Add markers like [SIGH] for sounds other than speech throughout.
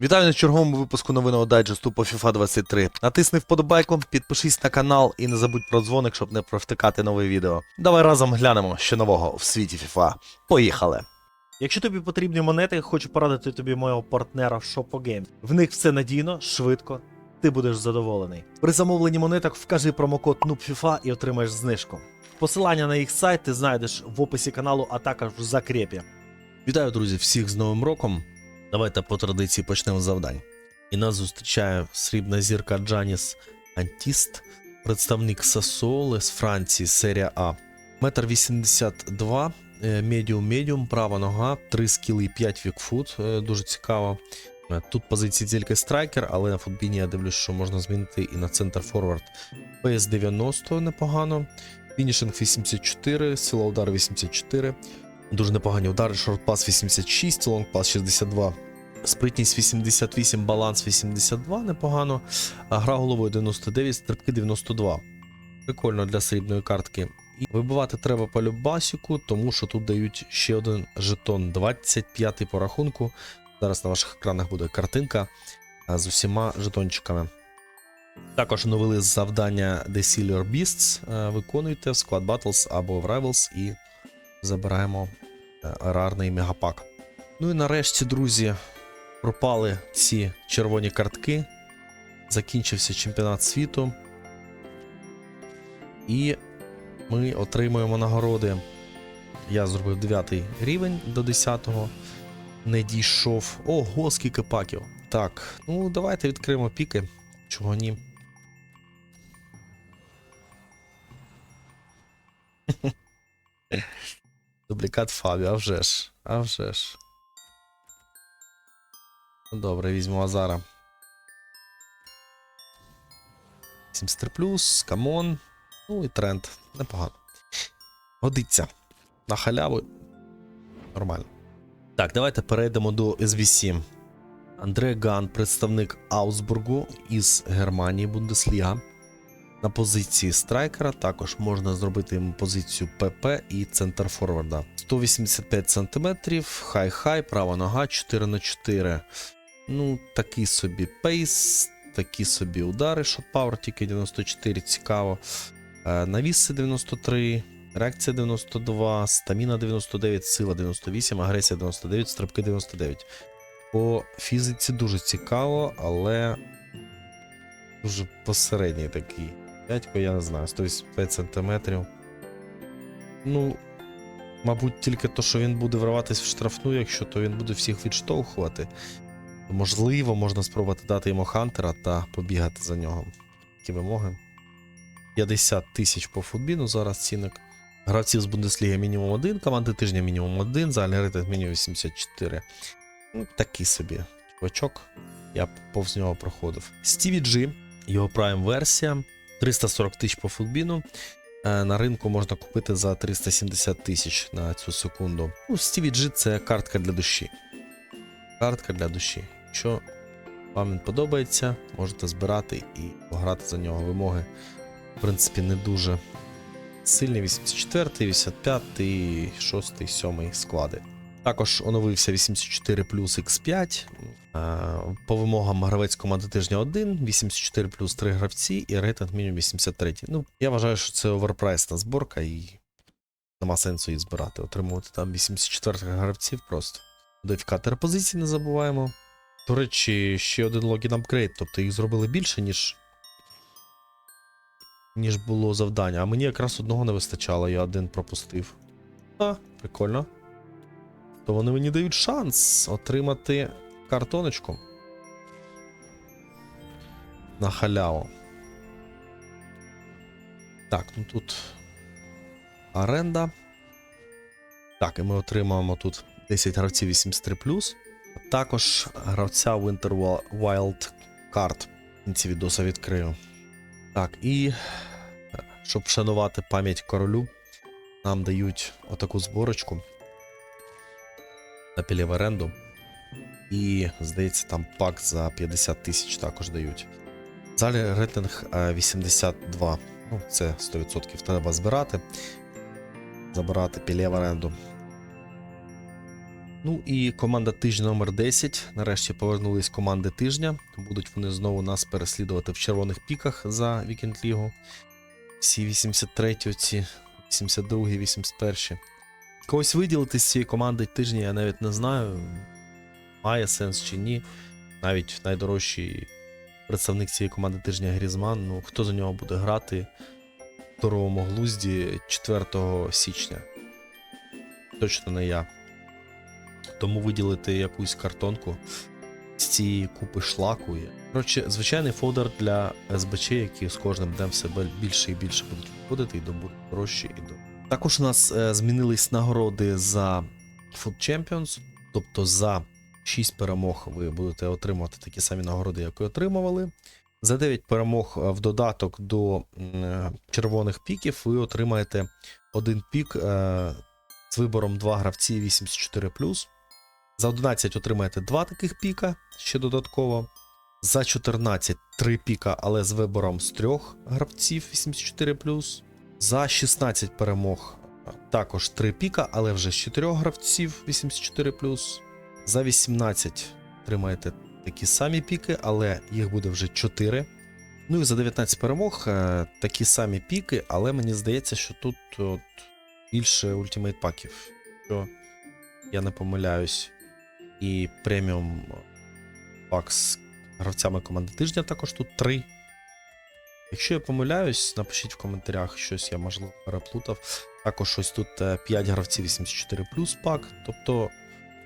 Вітаю на черговому випуску новинного дайджесту по FIFA 23. Натисни вподобайку, підпишись на канал і не забудь про дзвоник, щоб не провтикати нове відео. Давай разом глянемо, що нового в світі FIFA. Поїхали! Якщо тобі потрібні монети, хочу порадити тобі мого партнера Shoppo Games. В них все надійно, швидко, ти будеш задоволений. При замовленні монеток вкажи промокод NUBFIFA і отримаєш знижку. Посилання на їх сайт ти знайдеш в описі каналу, а також в закрепі. Вітаю, друзі, всіх з Новим роком. Давайте по традиції почнемо з завдань. І нас зустрічає срібна зірка Джаніс Антіст, представник Сасуоли з Франції, серія А. Метр 82, медіум медіум, права нога, 3 скіли і 5 вікфут. е, Дуже цікаво. Е, Тут позиції тільки страйкер, але на футбіні я дивлюсь, що можна змінити і на центр форвард. ПС 90 непогано. Фінішинг 84, сила удару 84. Дуже непогані удари, шортпас 86, лонгпас 62. Спритність 88, баланс 82, непогано. Гра головою 99, стрибки 92. Прикольно для срібної картки. І вибивати треба по любасіку, тому що тут дають ще один жетон 25 по рахунку. Зараз на ваших екранах буде картинка з усіма жетончиками. Також оновили завдання The Sealer Beasts. Виконуйте в Squad Battles або в Rivals і забираємо е, рарний мегапак. Ну і нарешті, друзі, пропали ці червоні картки. Закінчився чемпіонат світу. І ми отримуємо нагороди. Я зробив 9 рівень до 10-го. Не дійшов. Ого, скільки паків. Так, ну давайте відкриємо піки. Чого ні? Дублікат Фабі, а вже ж, а вже ж. Добре, візьму Азара. 73 плюс, камон. Ну і тренд. Непогано. Годиться. На халяву. Нормально. Так, давайте перейдемо до SVC. Андре Ган, представник Аусбургу із Германії Бундесліга. На позиції страйкера також можна зробити йому позицію ПП і центр форварда. 185 см, хай-хай, права нога 4 на 4 Ну, такий собі пейс, такі собі удари, шотпауер тільки 94, цікаво. Е, Навіси 93, реакція 92, стаміна 99, сила 98, агресія 99, стрибки 99. По фізиці дуже цікаво, але дуже посередній такий. Дядько, я не знаю, 185 сантиметрів. Ну, мабуть, тільки то, що він буде вриватись в штрафну, якщо то він буде всіх відштовхувати. Можливо, можна спробувати дати йому Хантера та побігати за нього. Такі вимоги. 50 тисяч по футбіну зараз цінник. Гравців з Бундесліги мінімум 1, команди тижня мінімум 1, загальний рейтинг мінімум 84. Ну, такий собі чувачок. Я повз нього проходив. Стіві Джі, його прайм версія. 340 тисяч по футбіну. Е, На ринку можна купити за 370 тисяч на цю секунду. Ну, Стіві Джі це картка для душі. Картка для душі. Якщо вам він подобається, можете збирати і пограти за нього вимоги. В принципі, не дуже сильні. 84, 85, 6, 7 склади. Також оновився 84 плюс X5. Е, По вимогам гравець команди тижня 1, 84 плюс 3 гравці і рейтинг мінімум 83. Ну, я вважаю, що це оверпрайсна зборка і нема сенсу її збирати. Отримувати там 84 гравців просто. Модифікатори позицій не забуваємо. До речі, ще один логін апгрейд, тобто їх зробили більше, ніж. Ніж було завдання. А мені якраз одного не вистачало, я один пропустив. А, прикольно. То вони мені дають шанс отримати картоночку. На халяву. Так, ну тут. Оренда. Так, і ми отримаємо тут 10 гравців 83. А також гравця Winter Wild Card. Кінці відоса відкрию. Так, і е, щоб вшанувати пам'ять королю, нам дають отаку зборочку на пілі в оренду. І, здається, там пак за 50 тисяч також дають. Залі рейтинг е, 82. Ну, це 100% треба збирати. Забирати піле в оренду. Ну і команда тижня номер 10. Нарешті повернулись команди тижня. Будуть вони знову нас переслідувати в червоних піках за Вікенд Лігу. Всі 83 ці 82 81 Когось виділити з цієї команди тижня, я навіть не знаю. Має сенс чи ні. Навіть найдорожчий представник цієї команди тижня Грізман. Ну, хто за нього буде грати в здоровому глузді 4 січня? Точно не я. Тому виділити якусь картонку з цієї купи шлаку. Коротше, звичайний фодер для СБЧ, які з кожним днем все більше і більше будуть виходити і добудуть дорожче і дорожче. Також у нас е, змінились нагороди за Food Champions, тобто за 6 перемог ви будете отримувати такі самі нагороди, як і отримували. За 9 перемог е, в додаток до е, червоних піків ви отримаєте один пік з вибором 2 гравці 84. За 11 отримаєте 2 таких піка ще додатково. За 14 3 піка, але з вибором з 3 гравців 84. За 16 перемог також 3 піка, але вже з 4 гравців 84. За 18 отримаєте такі самі піки, але їх буде вже 4. Ну і за 19 перемог е, такі самі піки, але мені здається, що тут от, більше ультимейт паків. Що я не помиляюсь. І преміум пак з гравцями команди тижня також тут 3. Якщо я помиляюсь, напишіть в коментарях, щось я можливо переплутав. Також ось тут 5 гравців 84 пак. Тобто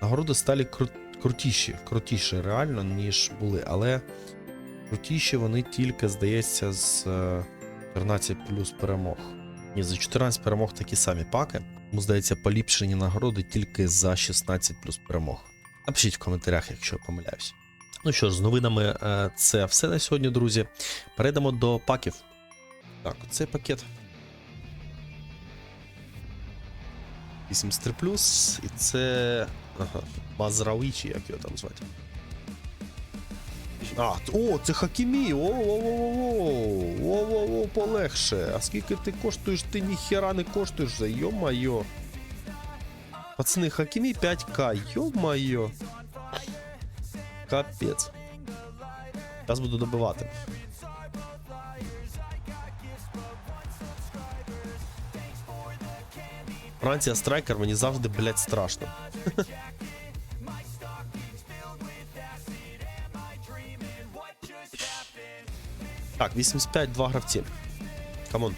нагороди стали кру- крутіші, крутіші реально, ніж були, але крутіші вони тільки, здається, з е, 14 плюс перемог. Ні, за 14 перемог такі самі паки. Тому, здається, поліпшені нагороди тільки за 16 плюс перемог. Напишіть в коментарях, якщо я помиляюсь. Ну що ж, з новинами е, це все на сьогодні, друзі. Перейдемо до паків. Так, цей пакет. 83 плюс, і це. Ага, Мазрауічі, як його там звати. А, о, це Хакімі! О-о-о-о-о! О-о-о, полегше. А скільки ти коштуєш? Ти ніхера не коштуєш за йо-майо. Пацани, Хакімі 5к, йо-майо. Капець. Зараз буду добивати. Франція страйкер мені завжди, блядь, страшно. [LAUGHS] Так, 85, два гравці. Камон.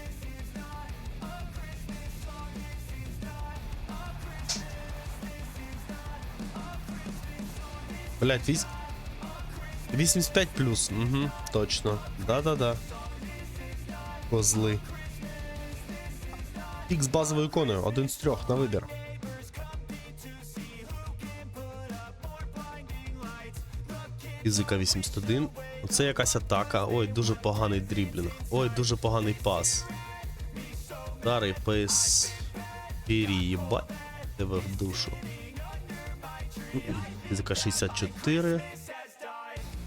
Блять, вісь... 85 плюс. Угу, точно. Да-да-да. Козли. Пік з базовою іконою, один з трьох на вибір. Фізика 81. Оце якась атака. Ой, дуже поганий дріблінг. Ой, дуже поганий пас. Дарий пейс. Пірі, їбать тебе в душу. Фізика 64.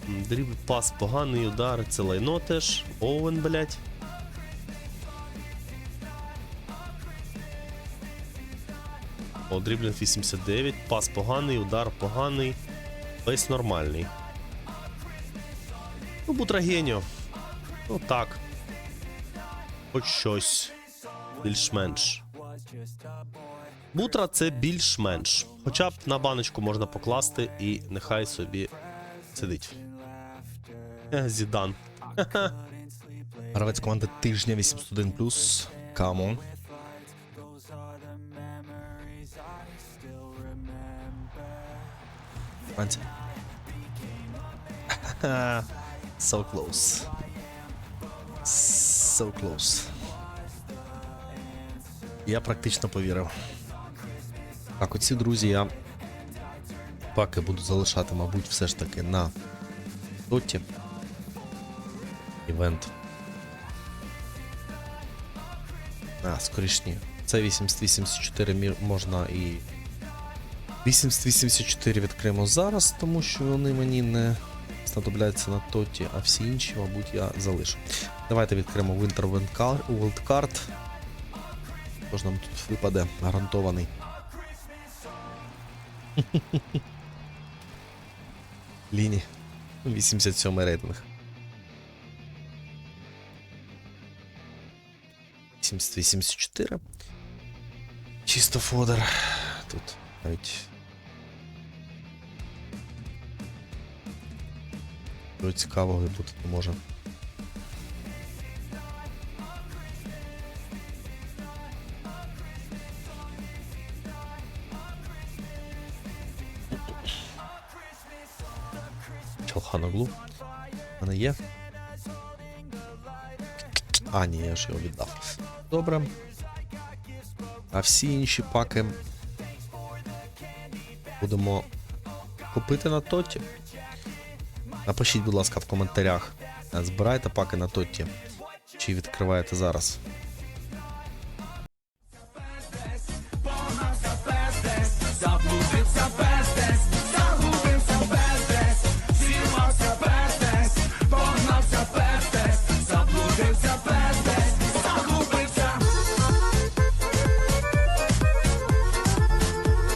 Дріб пас поганий удар, це лайно теж. Оуен, блять. О, дріблінг 89, пас поганий, удар поганий, пейс нормальний. Ну, Бутрагеньо. Ну так. Хоч щось. Більш-менш. Бутра це більш-менш. Хоча б на баночку можна покласти і нехай собі сидить. Е, Зідан. Гравець команди тижня 81 Камон. Франція. [LAUGHS] so close. So close. Я практично повірив. Так, оці друзі, я паки буду залишати, мабуть, все ж таки на доті. Івент. А, скоріш ні. Це 8084 мір- можна і 8084 відкриємо зараз, тому що вони мені не знадобляються на тоті, а всі інші, мабуть, я залишу. Давайте відкриємо Winter Wildcard. Тож нам тут випаде гарантований. [LAUGHS] Ліні. 87 рейтинг. 84. Чисто фодер. Тут навіть. Чого цікавого і бути не може. Чалханоглу. У мене є. А, ні, я ж його віддав. Добре. А всі інші паки будемо купити на тоті. Напишіть, будь ласка, в коментарях. Збирайте паки на тоті. Чи відкриваєте зараз.